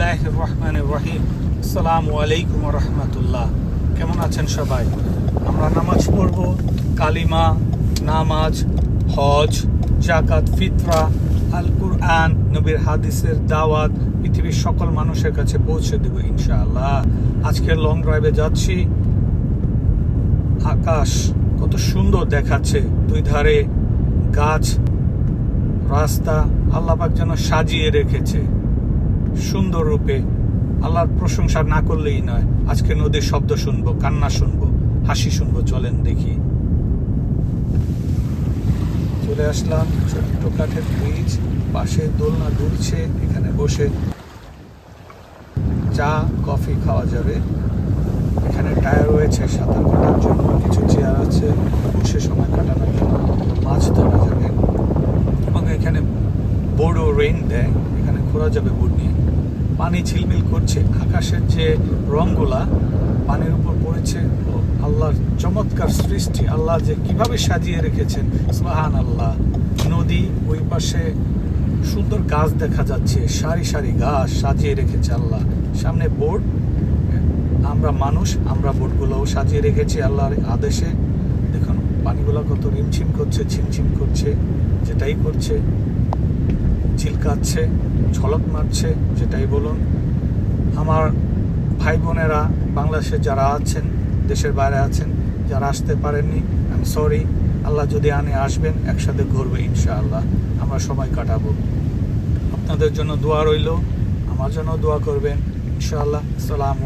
বিসমিল্লাহ রহমান রহিম। আসসালামু আলাইকুম রহমতুল্লাহ। কেমন আছেন সবাই? আমরা নামাজ পড়ব, কালিমা, নামাজ, হজ জাকাত ফিতরা আল কুরআন নবীর হাদিসের দাওয়াত, পৃথিবীর সকল মানুষের কাছে পৌঁছে দেব ইনশাআল্লাহ। আজকের লং ড্রাইভে যাচ্ছি। আকাশ কত সুন্দর দেখাচ্ছে। দুই ধারে গাছ, রাস্তা আল্লাপাক যেন সাজিয়ে রেখেছে। সুন্দর রূপে আল্লাহর প্রশংসা না করলেই নয়। আজকে নদীর শব্দ শুনব, কান্না শুনব, হাসি শুনব, চলেন দেখি। চলে আসলাম ছোট্ট কাঠের ব্রিজ পাশে দোলনা দুলছে, এখানে বসে চা কফি খাওয়া যাবে। এখানে টায়ার রয়েছে, সাঁতার কাটার জন্য কিছু চেয়ার আছে, বসে সময় কাটানোর জন্য মাছ ধরা যাবে। এবং এখানে বোর্ডও রেইন দেয়, এখানে ঘোরা যাবে বোর্ড নিয়ে। পানি ঝিলমিল করছে, আকাশের যে রংগুলা পানির উপর পড়েছে, আল্লাহর চমৎকার সৃষ্টি, আল্লাহ যে কীভাবে সাজিয়ে রেখেছেন সুবাহান আল্লাহ নদী ওই পাশে সুন্দর গাছ দেখা যাচ্ছে, সারি সারি গাছ সাজিয়ে রেখেছে আল্লাহ। সামনে বোর্ড আমরা মানুষ, আমরা বোটগুলোও সাজিয়ে রেখেছি আল্লাহর আদেশে। দেখুন, পানিগুলো কত রিমঝিম করছে, ঝিমঝিম করছে, যেটাই করছে। ঝিলকাচ্ছে, ঝলক মারছে যেটাই বলুন। আমার ভাই বোনেরা, বাংলাদেশে যারা আছেন, দেশের বাইরে আছেন, যারা আসতে পারেননি আমি সরি আল্লাহ যদি আনে আসবেন, একসাথে ঘুরবে ইনশাআল্লাহ। আমরা সময় কাটাবো। আপনাদের জন্য দোয়া রইল, আমার জন্য দোয়া করবেন, ইনশাআল্লাহ। সালাম